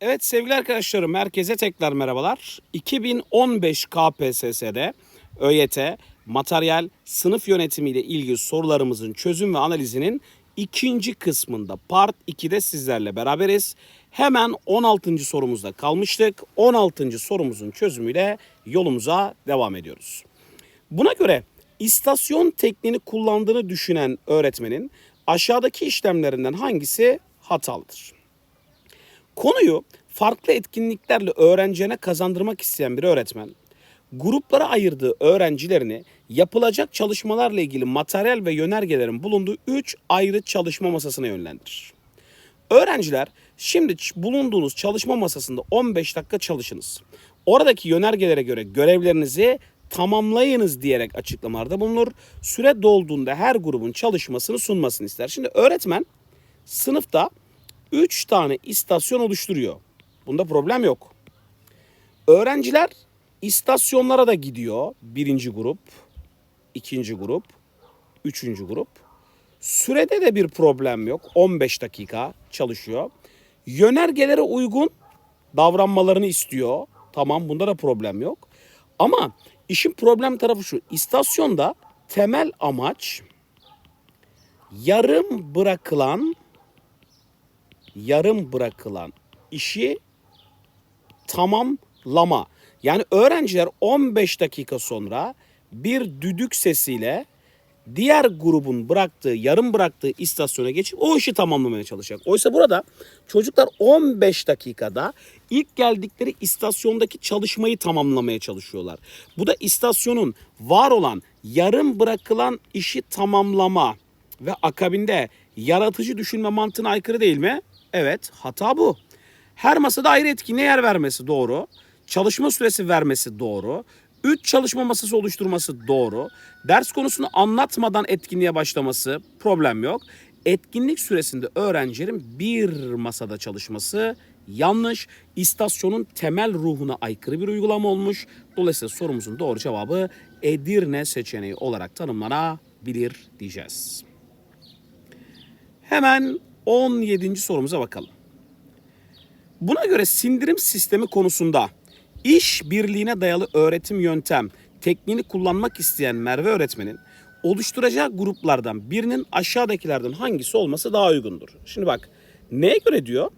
Evet sevgili arkadaşlarım herkese tekrar merhabalar. 2015 KPSS'de ÖYT materyal sınıf yönetimi ile ilgili sorularımızın çözüm ve analizinin ikinci kısmında part 2'de sizlerle beraberiz. Hemen 16. sorumuzda kalmıştık. 16. sorumuzun çözümüyle yolumuza devam ediyoruz. Buna göre istasyon tekniğini kullandığını düşünen öğretmenin aşağıdaki işlemlerinden hangisi hatalıdır? Konuyu farklı etkinliklerle öğrencine kazandırmak isteyen bir öğretmen, gruplara ayırdığı öğrencilerini yapılacak çalışmalarla ilgili materyal ve yönergelerin bulunduğu 3 ayrı çalışma masasına yönlendirir. Öğrenciler şimdi bulunduğunuz çalışma masasında 15 dakika çalışınız. Oradaki yönergelere göre görevlerinizi tamamlayınız diyerek açıklamalarda bulunur. Süre dolduğunda her grubun çalışmasını sunmasını ister. Şimdi öğretmen sınıfta 3 tane istasyon oluşturuyor. Bunda problem yok. Öğrenciler istasyonlara da gidiyor. Birinci grup, ikinci grup, üçüncü grup. Sürede de bir problem yok. 15 dakika çalışıyor. Yönergelere uygun davranmalarını istiyor. Tamam bunda da problem yok. Ama işin problem tarafı şu. İstasyonda temel amaç yarım bırakılan yarım bırakılan işi tamamlama. Yani öğrenciler 15 dakika sonra bir düdük sesiyle diğer grubun bıraktığı, yarım bıraktığı istasyona geçip o işi tamamlamaya çalışacak. Oysa burada çocuklar 15 dakikada ilk geldikleri istasyondaki çalışmayı tamamlamaya çalışıyorlar. Bu da istasyonun var olan yarım bırakılan işi tamamlama ve akabinde yaratıcı düşünme mantığına aykırı değil mi? Evet, hata bu. Her masada ayrı etkinliğe yer vermesi doğru. Çalışma süresi vermesi doğru. 3 çalışma masası oluşturması doğru. Ders konusunu anlatmadan etkinliğe başlaması problem yok. Etkinlik süresinde öğrencilerin bir masada çalışması yanlış. İstasyonun temel ruhuna aykırı bir uygulama olmuş. Dolayısıyla sorumuzun doğru cevabı Edirne seçeneği olarak tanımlanabilir diyeceğiz. Hemen 17. sorumuza bakalım. Buna göre sindirim sistemi konusunda iş birliğine dayalı öğretim yöntem tekniğini kullanmak isteyen Merve öğretmenin oluşturacağı gruplardan birinin aşağıdakilerden hangisi olması daha uygundur? Şimdi bak neye göre diyor?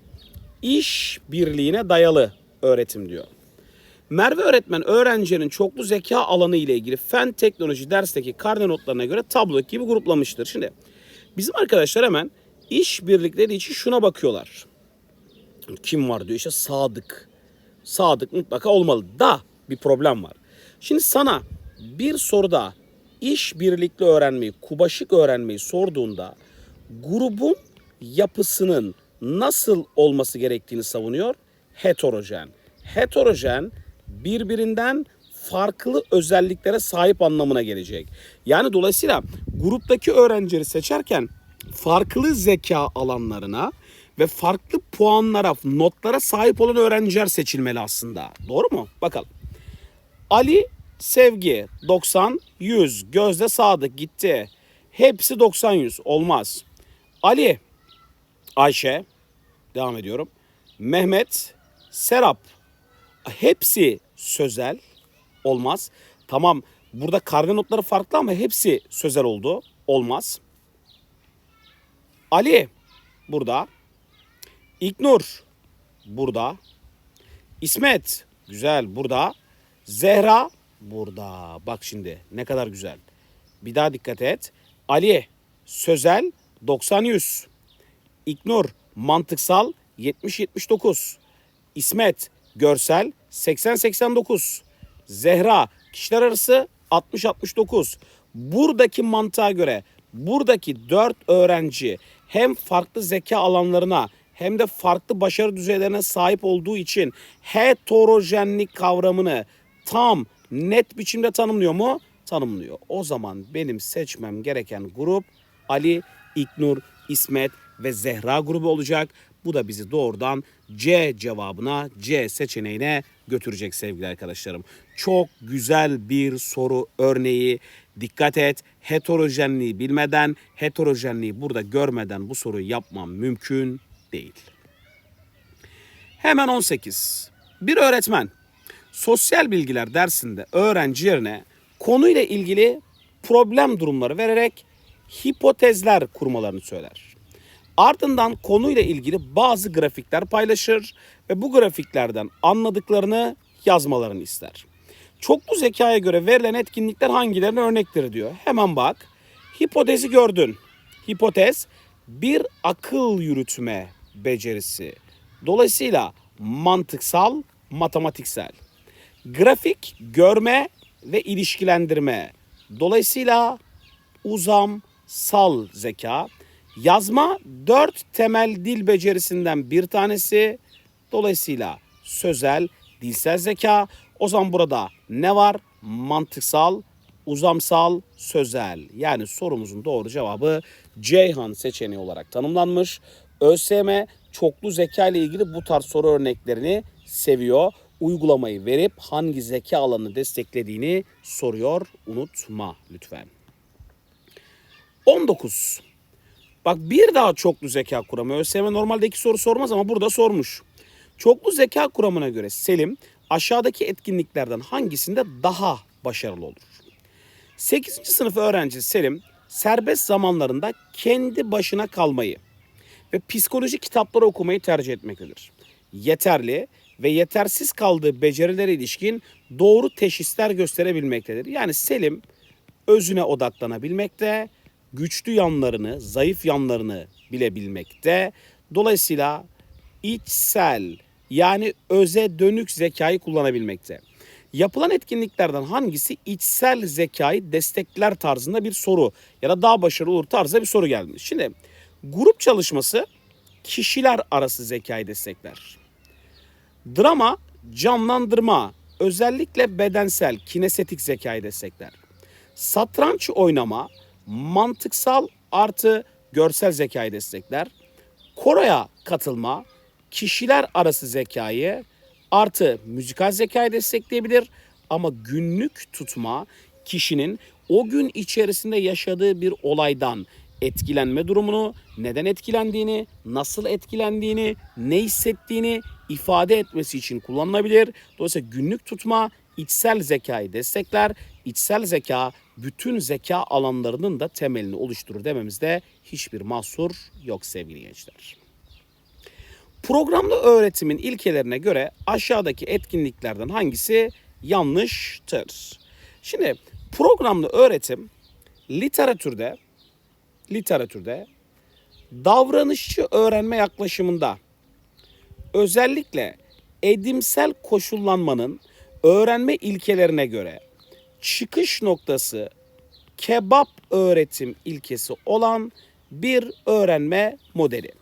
İş birliğine dayalı öğretim diyor. Merve öğretmen öğrencinin çoklu zeka alanı ile ilgili fen teknoloji dersteki karne notlarına göre tablo gibi gruplamıştır. Şimdi bizim arkadaşlar hemen iş birlikleri için şuna bakıyorlar. Kim var diyor işte Sadık. Sadık mutlaka olmalı. Da bir problem var. Şimdi sana bir soruda iş birlikte öğrenmeyi, kubaşık öğrenmeyi sorduğunda grubun yapısının nasıl olması gerektiğini savunuyor. Heterojen. Heterojen birbirinden farklı özelliklere sahip anlamına gelecek. Yani dolayısıyla gruptaki öğrencileri seçerken farklı zeka alanlarına ve farklı puanlara, notlara sahip olan öğrenciler seçilmeli aslında. Doğru mu? Bakalım. Ali Sevgi 90 100 Gözde Sadık gitti. Hepsi 90 100 olmaz. Ali Ayşe devam ediyorum. Mehmet Serap hepsi sözel olmaz. Tamam burada karne notları farklı ama hepsi sözel oldu. Olmaz. Ali burada. İknur burada. İsmet güzel burada. Zehra burada. Bak şimdi ne kadar güzel. Bir daha dikkat et. Ali sözel 90 100. İknur mantıksal 70 79. İsmet görsel 80 89. Zehra kişiler arası 60 69. Buradaki mantığa göre buradaki 4 öğrenci hem farklı zeka alanlarına hem de farklı başarı düzeylerine sahip olduğu için heterojenlik kavramını tam net biçimde tanımlıyor mu? Tanımlıyor. O zaman benim seçmem gereken grup Ali, İknur, İsmet ve Zehra grubu olacak. Bu da bizi doğrudan C cevabına, C seçeneğine götürecek sevgili arkadaşlarım. Çok güzel bir soru örneği. Dikkat et, heterojenliği bilmeden, heterojenliği burada görmeden bu soruyu yapmam mümkün değil. Hemen 18. Bir öğretmen sosyal bilgiler dersinde öğrencilerine konuyla ilgili problem durumları vererek hipotezler kurmalarını söyler. Ardından konuyla ilgili bazı grafikler paylaşır ve bu grafiklerden anladıklarını yazmalarını ister. Çoklu zekaya göre verilen etkinlikler hangilerine örnektir diyor. Hemen bak. Hipotezi gördün. Hipotez bir akıl yürütme becerisi. Dolayısıyla mantıksal, matematiksel. Grafik görme ve ilişkilendirme. Dolayısıyla uzamsal zeka. Yazma dört temel dil becerisinden bir tanesi. Dolayısıyla sözel, dilsel zeka. O zaman burada ne var? Mantıksal, uzamsal, sözel. Yani sorumuzun doğru cevabı Ceyhan seçeneği olarak tanımlanmış. ÖSYM çoklu zeka ile ilgili bu tarz soru örneklerini seviyor. Uygulamayı verip hangi zeka alanını desteklediğini soruyor. Unutma lütfen. 19. Bak bir daha çoklu zeka kuramı. ÖSYM normalde iki soru sormaz ama burada sormuş. Çoklu zeka kuramına göre Selim aşağıdaki etkinliklerden hangisinde daha başarılı olur? 8. sınıf öğrencisi Selim serbest zamanlarında kendi başına kalmayı ve psikoloji kitapları okumayı tercih etmektedir. Yeterli ve yetersiz kaldığı becerilere ilişkin doğru teşhisler gösterebilmektedir. Yani Selim özüne odaklanabilmekte, güçlü yanlarını, zayıf yanlarını bilebilmekte. Dolayısıyla içsel yani öze dönük zekayı kullanabilmekte. Yapılan etkinliklerden hangisi içsel zekayı destekler tarzında bir soru ya da daha başarılı olur tarzda bir soru gelmiş. Şimdi grup çalışması kişiler arası zekayı destekler. Drama canlandırma özellikle bedensel kinesetik zekayı destekler. Satranç oynama mantıksal artı görsel zekayı destekler. Koroya katılma kişiler arası zekayı artı müzikal zekayı destekleyebilir ama günlük tutma kişinin o gün içerisinde yaşadığı bir olaydan etkilenme durumunu, neden etkilendiğini, nasıl etkilendiğini, ne hissettiğini ifade etmesi için kullanılabilir. Dolayısıyla günlük tutma içsel zekayı destekler. İçsel zeka bütün zeka alanlarının da temelini oluşturur dememizde hiçbir mahsur yok sevgili gençler. Programlı öğretimin ilkelerine göre aşağıdaki etkinliklerden hangisi yanlıştır? Şimdi programlı öğretim literatürde literatürde davranışçı öğrenme yaklaşımında özellikle edimsel koşullanmanın öğrenme ilkelerine göre çıkış noktası kebap öğretim ilkesi olan bir öğrenme modeli.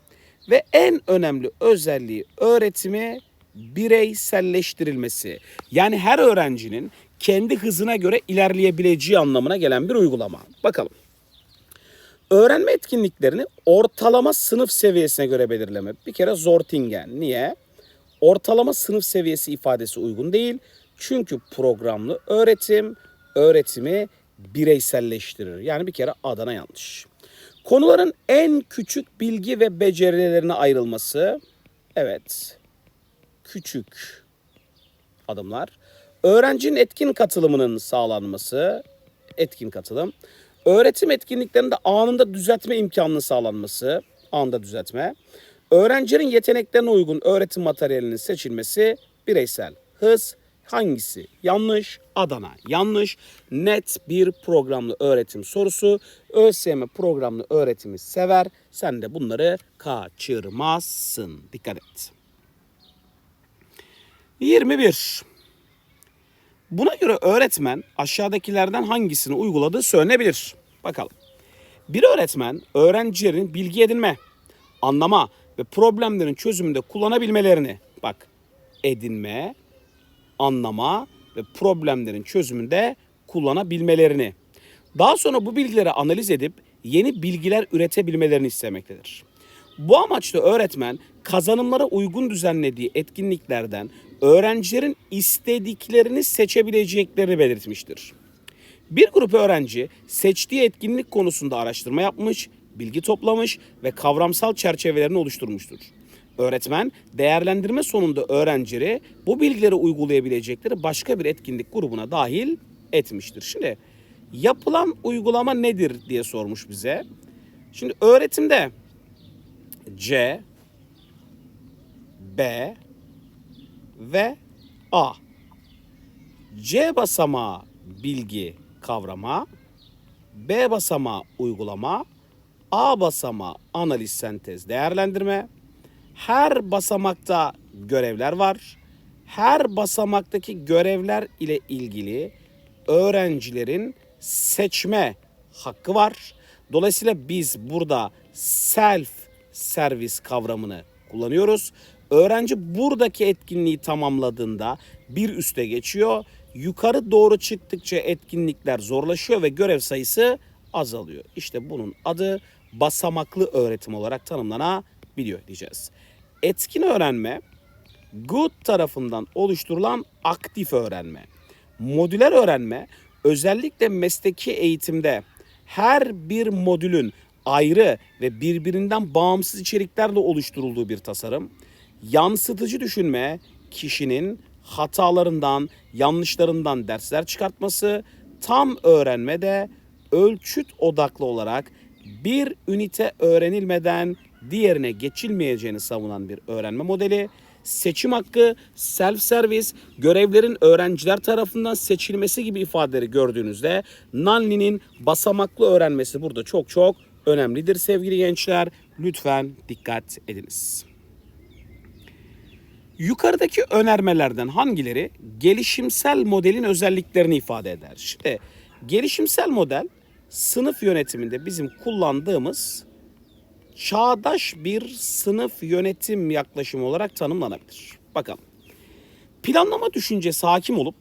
Ve en önemli özelliği öğretimi bireyselleştirilmesi. Yani her öğrencinin kendi hızına göre ilerleyebileceği anlamına gelen bir uygulama. Bakalım. Öğrenme etkinliklerini ortalama sınıf seviyesine göre belirleme. Bir kere Zortingen. Niye? Ortalama sınıf seviyesi ifadesi uygun değil. Çünkü programlı öğretim öğretimi bireyselleştirir. Yani bir kere Adana yanlış. Konuların en küçük bilgi ve becerilerine ayrılması. Evet. Küçük adımlar. Öğrencinin etkin katılımının sağlanması. Etkin katılım. Öğretim etkinliklerinde anında düzeltme imkanının sağlanması. Anında düzeltme. Öğrencinin yeteneklerine uygun öğretim materyalinin seçilmesi. Bireysel hız, hangisi yanlış? Adana yanlış. Net bir programlı öğretim sorusu. ÖSYM programlı öğretimi sever. Sen de bunları kaçırmazsın. Dikkat et. 21. Buna göre öğretmen aşağıdakilerden hangisini uyguladığı söylenebilir. Bakalım. Bir öğretmen öğrencilerin bilgi edinme, anlama ve problemlerin çözümünde kullanabilmelerini bak edinme, anlama ve problemlerin çözümünde kullanabilmelerini. Daha sonra bu bilgileri analiz edip yeni bilgiler üretebilmelerini istemektedir. Bu amaçla öğretmen kazanımlara uygun düzenlediği etkinliklerden öğrencilerin istediklerini seçebileceklerini belirtmiştir. Bir grup öğrenci seçtiği etkinlik konusunda araştırma yapmış, bilgi toplamış ve kavramsal çerçevelerini oluşturmuştur. Öğretmen değerlendirme sonunda öğrencileri bu bilgileri uygulayabilecekleri başka bir etkinlik grubuna dahil etmiştir. Şimdi yapılan uygulama nedir diye sormuş bize. Şimdi öğretimde C, B ve A. C basamağı bilgi kavrama, B basamağı uygulama, A basamağı analiz sentez değerlendirme. Her basamakta görevler var. Her basamaktaki görevler ile ilgili öğrencilerin seçme hakkı var. Dolayısıyla biz burada self servis kavramını kullanıyoruz. Öğrenci buradaki etkinliği tamamladığında bir üste geçiyor. Yukarı doğru çıktıkça etkinlikler zorlaşıyor ve görev sayısı azalıyor. İşte bunun adı basamaklı öğretim olarak tanımlanabiliyor diyeceğiz. Etkin öğrenme Good tarafından oluşturulan aktif öğrenme. Modüler öğrenme özellikle mesleki eğitimde her bir modülün ayrı ve birbirinden bağımsız içeriklerle oluşturulduğu bir tasarım. Yansıtıcı düşünme kişinin hatalarından, yanlışlarından dersler çıkartması, tam öğrenme de ölçüt odaklı olarak bir ünite öğrenilmeden diğerine geçilmeyeceğini savunan bir öğrenme modeli. Seçim hakkı, self servis, görevlerin öğrenciler tarafından seçilmesi gibi ifadeleri gördüğünüzde Nalli'nin basamaklı öğrenmesi burada çok çok önemlidir sevgili gençler. Lütfen dikkat ediniz. Yukarıdaki önermelerden hangileri gelişimsel modelin özelliklerini ifade eder? Şimdi gelişimsel model sınıf yönetiminde bizim kullandığımız çağdaş bir sınıf yönetim yaklaşımı olarak tanımlanabilir. Bakalım. Planlama düşüncesi hakim olup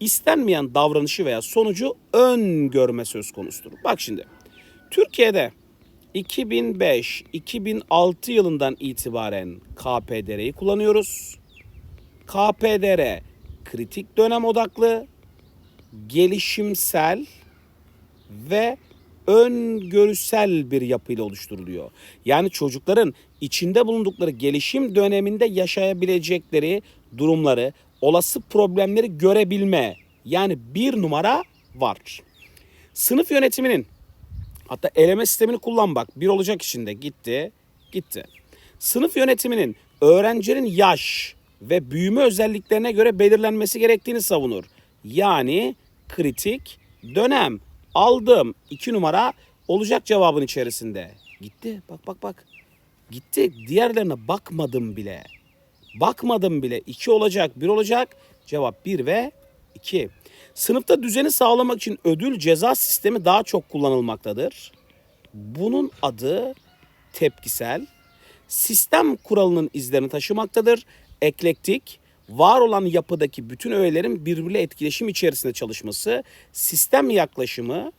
istenmeyen davranışı veya sonucu öngörme söz konusudur. Bak şimdi. Türkiye'de 2005-2006 yılından itibaren KPDR'yi kullanıyoruz. KPDR kritik dönem odaklı, gelişimsel ve öngörüsel bir yapıyla oluşturuluyor. Yani çocukların içinde bulundukları gelişim döneminde yaşayabilecekleri durumları, olası problemleri görebilme yani bir numara var. Sınıf yönetiminin hatta eleme sistemini kullan bak bir olacak içinde gitti gitti. Sınıf yönetiminin öğrencinin yaş ve büyüme özelliklerine göre belirlenmesi gerektiğini savunur. Yani kritik dönem aldım iki numara olacak cevabın içerisinde. Gitti bak bak bak. Gitti diğerlerine bakmadım bile. Bakmadım bile. iki olacak bir olacak. Cevap bir ve iki. Sınıfta düzeni sağlamak için ödül ceza sistemi daha çok kullanılmaktadır. Bunun adı tepkisel. Sistem kuralının izlerini taşımaktadır. Eklektik, var olan yapıdaki bütün öğelerin birbiriyle etkileşim içerisinde çalışması, sistem yaklaşımı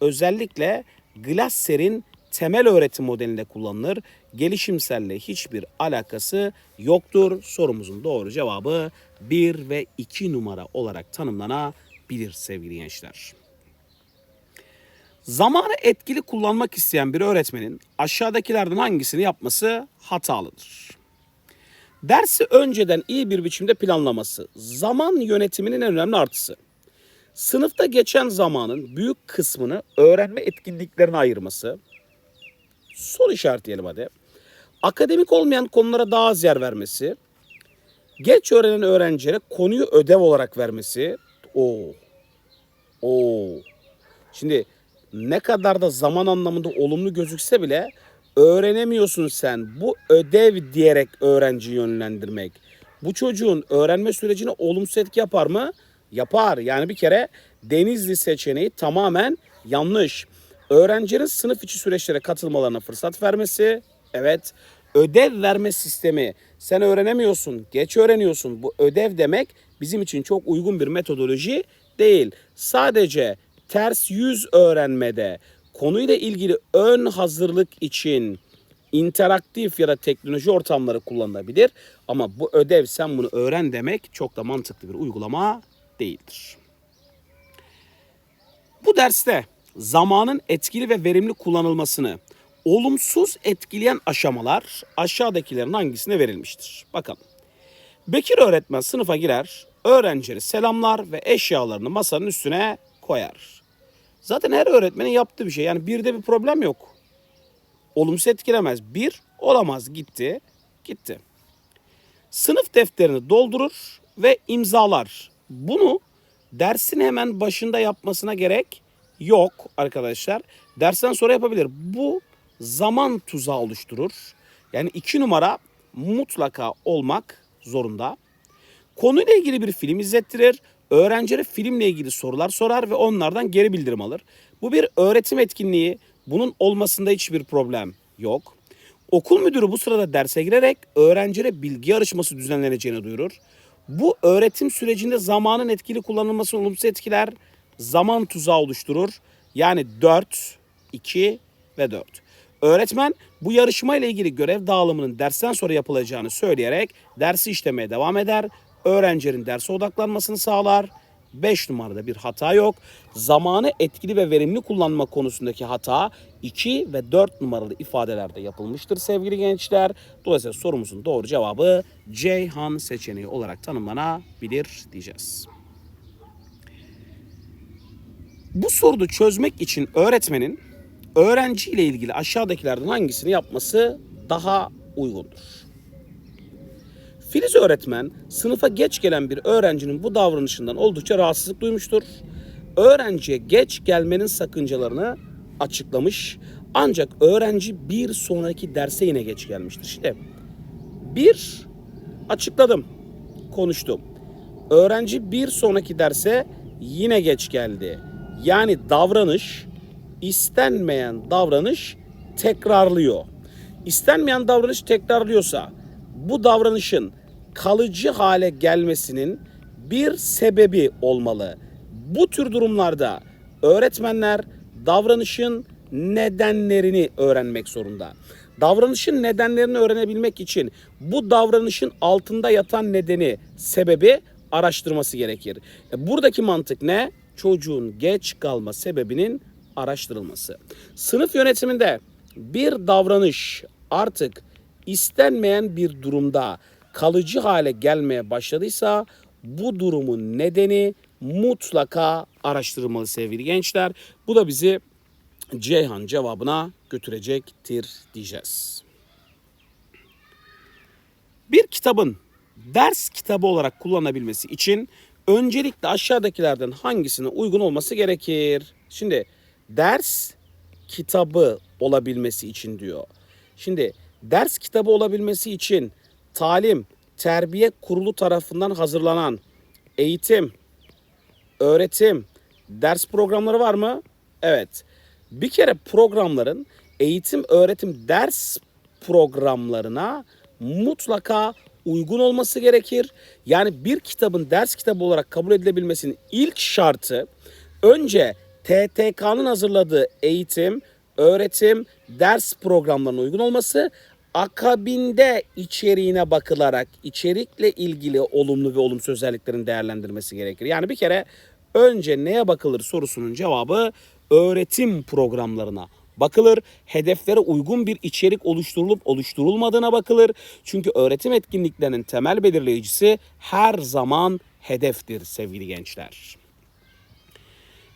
özellikle Glasser'in temel öğretim modelinde kullanılır. Gelişimselle hiçbir alakası yoktur. Sorumuzun doğru cevabı 1 ve 2 numara olarak tanımlanabilir sevgili gençler. Zamanı etkili kullanmak isteyen bir öğretmenin aşağıdakilerden hangisini yapması hatalıdır? Dersi önceden iyi bir biçimde planlaması, zaman yönetiminin en önemli artısı. Sınıfta geçen zamanın büyük kısmını öğrenme etkinliklerine ayırması. Soru işaretleyelim hadi. Akademik olmayan konulara daha az yer vermesi. Geç öğrenen öğrencilere konuyu ödev olarak vermesi. Oo. Oo. Şimdi ne kadar da zaman anlamında olumlu gözükse bile öğrenemiyorsun sen. Bu ödev diyerek öğrenci yönlendirmek. Bu çocuğun öğrenme sürecine olumsuz etki yapar mı? Yapar. Yani bir kere Denizli seçeneği tamamen yanlış. Öğrencilerin sınıf içi süreçlere katılmalarına fırsat vermesi. Evet. Ödev verme sistemi. Sen öğrenemiyorsun, geç öğreniyorsun. Bu ödev demek bizim için çok uygun bir metodoloji değil. Sadece ters yüz öğrenmede konuyla ilgili ön hazırlık için interaktif ya da teknoloji ortamları kullanılabilir. Ama bu ödev sen bunu öğren demek çok da mantıklı bir uygulama değildir. Bu derste zamanın etkili ve verimli kullanılmasını, olumsuz etkileyen aşamalar aşağıdakilerin hangisine verilmiştir? Bakalım. Bekir öğretmen sınıfa girer, öğrencileri selamlar ve eşyalarını masanın üstüne koyar. Zaten her öğretmenin yaptığı bir şey. Yani birde bir problem yok. Olumsuz etkilemez. Bir olamaz gitti, gitti. Sınıf defterini doldurur ve imzalar. Bunu dersin hemen başında yapmasına gerek yok arkadaşlar. Dersten sonra yapabilir. Bu zaman tuzağı oluşturur. Yani iki numara mutlaka olmak zorunda. Konuyla ilgili bir film izlettirir. Öğrencilere filmle ilgili sorular sorar ve onlardan geri bildirim alır. Bu bir öğretim etkinliği. Bunun olmasında hiçbir problem yok. Okul müdürü bu sırada derse girerek öğrencilere bilgi yarışması düzenleneceğini duyurur. Bu öğretim sürecinde zamanın etkili kullanılması olumsuz etkiler zaman tuzağı oluşturur. Yani 4, 2 ve 4. Öğretmen bu yarışma ile ilgili görev dağılımının dersten sonra yapılacağını söyleyerek dersi işlemeye devam eder. Öğrencilerin derse odaklanmasını sağlar. 5 numarada bir hata yok. Zamanı etkili ve verimli kullanma konusundaki hata 2 ve 4 numaralı ifadelerde yapılmıştır sevgili gençler. Dolayısıyla sorumuzun doğru cevabı Ceyhan seçeneği olarak tanımlanabilir diyeceğiz. Bu soruyu çözmek için öğretmenin öğrenci ile ilgili aşağıdakilerden hangisini yapması daha uygundur? Filiz öğretmen sınıfa geç gelen bir öğrencinin bu davranışından oldukça rahatsızlık duymuştur. Öğrenciye geç gelmenin sakıncalarını açıklamış. Ancak öğrenci bir sonraki derse yine geç gelmiştir. İşte bir açıkladım, konuştum. Öğrenci bir sonraki derse yine geç geldi. Yani davranış istenmeyen davranış tekrarlıyor. İstenmeyen davranış tekrarlıyorsa bu davranışın kalıcı hale gelmesinin bir sebebi olmalı. Bu tür durumlarda öğretmenler davranışın nedenlerini öğrenmek zorunda. Davranışın nedenlerini öğrenebilmek için bu davranışın altında yatan nedeni, sebebi araştırması gerekir. E, Buradaki mantık ne? Çocuğun geç kalma sebebinin araştırılması. Sınıf yönetiminde bir davranış artık istenmeyen bir durumda kalıcı hale gelmeye başladıysa bu durumun nedeni mutlaka araştırılmalı sevgili gençler. Bu da bizi Ceyhan cevabına götürecektir diyeceğiz. Bir kitabın ders kitabı olarak kullanabilmesi için öncelikle aşağıdakilerden hangisine uygun olması gerekir? Şimdi ders kitabı olabilmesi için diyor. Şimdi ders kitabı olabilmesi için talim, terbiye kurulu tarafından hazırlanan eğitim, öğretim, ders programları var mı? Evet. Bir kere programların eğitim, öğretim, ders programlarına mutlaka uygun olması gerekir. Yani bir kitabın ders kitabı olarak kabul edilebilmesinin ilk şartı önce TTK'nın hazırladığı eğitim, öğretim, ders programlarına uygun olması akabinde içeriğine bakılarak içerikle ilgili olumlu ve olumsuz özelliklerin değerlendirmesi gerekir. Yani bir kere önce neye bakılır sorusunun cevabı öğretim programlarına bakılır. Hedeflere uygun bir içerik oluşturulup oluşturulmadığına bakılır. Çünkü öğretim etkinliklerinin temel belirleyicisi her zaman hedeftir sevgili gençler.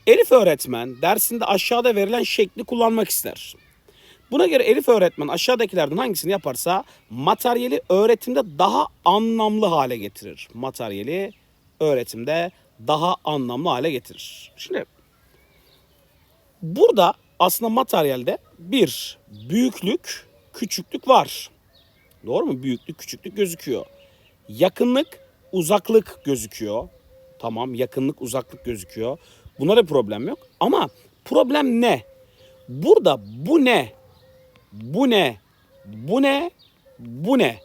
Elif öğretmen dersinde aşağıda verilen şekli kullanmak ister. Buna göre Elif öğretmen aşağıdakilerden hangisini yaparsa materyali öğretimde daha anlamlı hale getirir. Materyali öğretimde daha anlamlı hale getirir. Şimdi burada aslında materyalde bir büyüklük, küçüklük var. Doğru mu? Büyüklük, küçüklük gözüküyor. Yakınlık, uzaklık gözüküyor. Tamam, yakınlık, uzaklık gözüküyor. Buna da problem yok. Ama problem ne? Burada bu ne? Bu ne? Bu ne? Bu ne?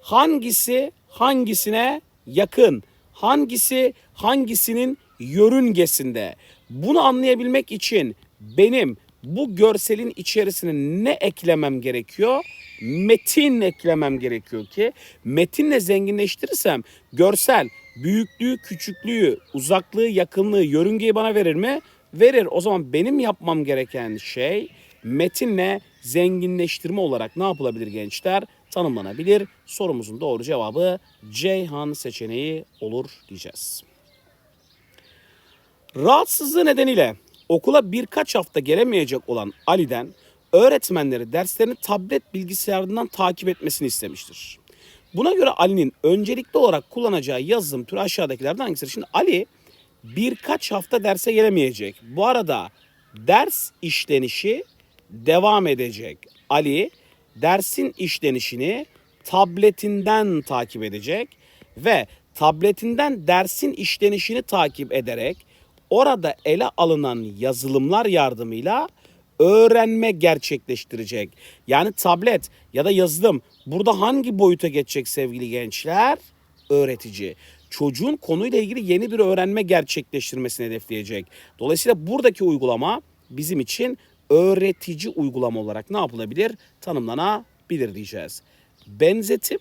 Hangisi hangisine yakın? Hangisi hangisinin yörüngesinde? Bunu anlayabilmek için benim bu görselin içerisine ne eklemem gerekiyor? Metin eklemem gerekiyor ki metinle zenginleştirirsem görsel büyüklüğü, küçüklüğü, uzaklığı, yakınlığı, yörüngeyi bana verir mi? Verir. O zaman benim yapmam gereken şey metinle zenginleştirme olarak ne yapılabilir gençler? Tanımlanabilir. Sorumuzun doğru cevabı Ceyhan seçeneği olur diyeceğiz. Rahatsızlığı nedeniyle okula birkaç hafta gelemeyecek olan Ali'den öğretmenleri derslerini tablet bilgisayarından takip etmesini istemiştir. Buna göre Ali'nin öncelikli olarak kullanacağı yazılım türü aşağıdakilerden hangisidir? Şimdi Ali birkaç hafta derse gelemeyecek. Bu arada ders işlenişi devam edecek. Ali dersin işlenişini tabletinden takip edecek ve tabletinden dersin işlenişini takip ederek orada ele alınan yazılımlar yardımıyla öğrenme gerçekleştirecek. Yani tablet ya da yazılım burada hangi boyuta geçecek sevgili gençler? Öğretici. Çocuğun konuyla ilgili yeni bir öğrenme gerçekleştirmesini hedefleyecek. Dolayısıyla buradaki uygulama bizim için öğretici uygulama olarak ne yapılabilir? Tanımlanabilir diyeceğiz. Benzetim,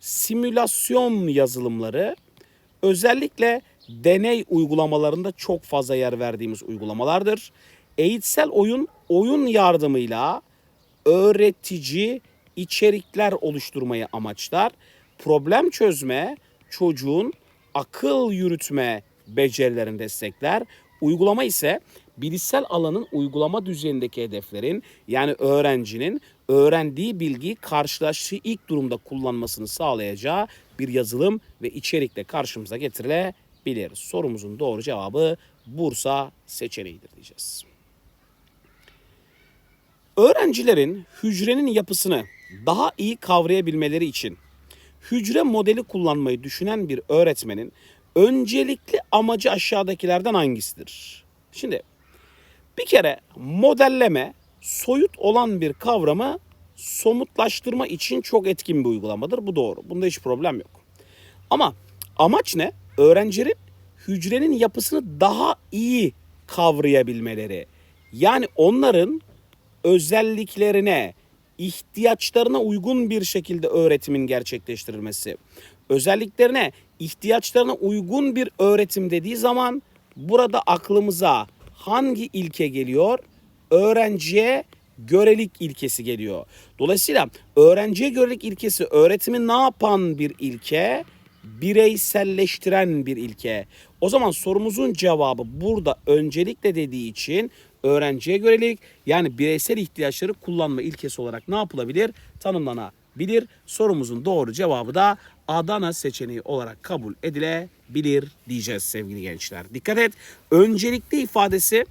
simülasyon yazılımları özellikle deney uygulamalarında çok fazla yer verdiğimiz uygulamalardır. Eğitsel oyun, oyun yardımıyla öğretici içerikler oluşturmayı amaçlar. Problem çözme çocuğun akıl yürütme becerilerini destekler. Uygulama ise bilişsel alanın uygulama düzeyindeki hedeflerin yani öğrencinin öğrendiği bilgiyi karşılaştığı ilk durumda kullanmasını sağlayacağı bir yazılım ve içerikle karşımıza getirilebilir. Sorumuzun doğru cevabı Bursa seçeneğidir diyeceğiz. Öğrencilerin hücrenin yapısını daha iyi kavrayabilmeleri için hücre modeli kullanmayı düşünen bir öğretmenin öncelikli amacı aşağıdakilerden hangisidir? Şimdi bir kere modelleme soyut olan bir kavramı somutlaştırma için çok etkin bir uygulamadır. Bu doğru. Bunda hiç problem yok. Ama amaç ne? Öğrencilerin hücrenin yapısını daha iyi kavrayabilmeleri. Yani onların özelliklerine, ihtiyaçlarına uygun bir şekilde öğretimin gerçekleştirilmesi. Özelliklerine, ihtiyaçlarına uygun bir öğretim dediği zaman burada aklımıza hangi ilke geliyor? Öğrenciye görelik ilkesi geliyor. Dolayısıyla öğrenciye görelik ilkesi öğretimi ne yapan bir ilke? Bireyselleştiren bir ilke. O zaman sorumuzun cevabı burada öncelikle dediği için öğrenciye görelik yani bireysel ihtiyaçları kullanma ilkesi olarak ne yapılabilir? Tanımlanabilir. Sorumuzun doğru cevabı da Adana seçeneği olarak kabul edilebilir diyeceğiz sevgili gençler. Dikkat et. Öncelikli ifadesi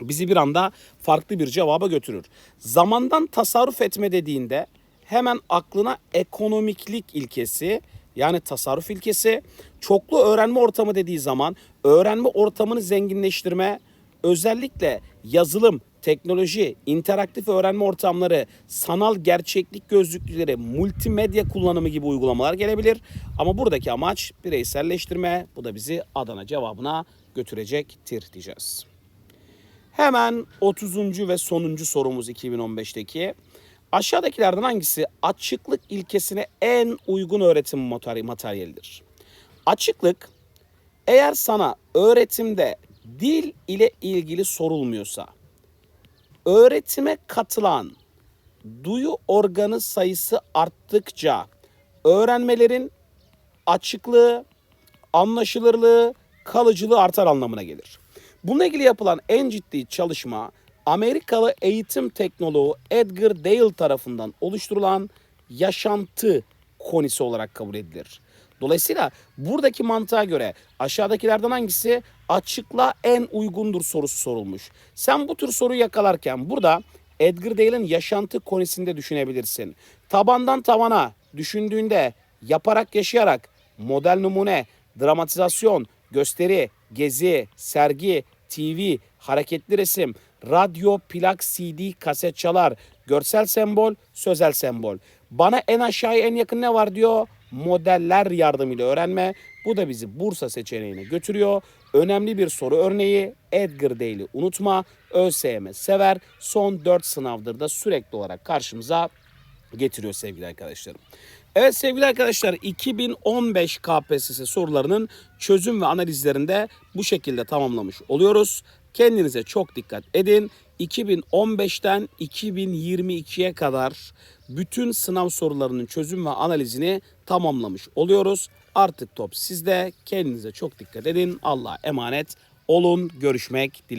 bizi bir anda farklı bir cevaba götürür. Zamandan tasarruf etme dediğinde hemen aklına ekonomiklik ilkesi yani tasarruf ilkesi, çoklu öğrenme ortamı dediği zaman öğrenme ortamını zenginleştirme, özellikle yazılım, teknoloji, interaktif öğrenme ortamları, sanal gerçeklik gözlükleri, multimedya kullanımı gibi uygulamalar gelebilir. Ama buradaki amaç bireyselleştirme. Bu da bizi Adana cevabına götürecektir diyeceğiz. Hemen 30. ve sonuncu sorumuz 2015'teki. Aşağıdakilerden hangisi açıklık ilkesine en uygun öğretim materyalidir? Açıklık eğer sana öğretimde dil ile ilgili sorulmuyorsa, öğretime katılan duyu organı sayısı arttıkça öğrenmelerin açıklığı, anlaşılırlığı, kalıcılığı artar anlamına gelir. Bununla ilgili yapılan en ciddi çalışma Amerikalı eğitim teknoloğu Edgar Dale tarafından oluşturulan yaşantı konisi olarak kabul edilir. Dolayısıyla buradaki mantığa göre aşağıdakilerden hangisi açıkla en uygundur sorusu sorulmuş. Sen bu tür soruyu yakalarken burada Edgar Dale'in yaşantı konisinde düşünebilirsin. Tabandan tavana düşündüğünde yaparak yaşayarak model numune, dramatizasyon, gösteri, gezi, sergi, TV, hareketli resim, radyo, plak, CD, kaset çalar, görsel sembol, sözel sembol. Bana en aşağıya en yakın ne var diyor? Modeller yardımıyla öğrenme. Bu da bizi Bursa seçeneğine götürüyor. Önemli bir soru örneği Edgar Dale'i unutma. ÖSYM sever. Son 4 sınavdır da sürekli olarak karşımıza getiriyor sevgili arkadaşlarım. Evet sevgili arkadaşlar 2015 KPSS sorularının çözüm ve analizlerinde bu şekilde tamamlamış oluyoruz. Kendinize çok dikkat edin. 2015'ten 2022'ye kadar bütün sınav sorularının çözüm ve analizini tamamlamış oluyoruz. Artık top sizde. Kendinize çok dikkat edin. Allah'a emanet olun. Görüşmek dileğiyle.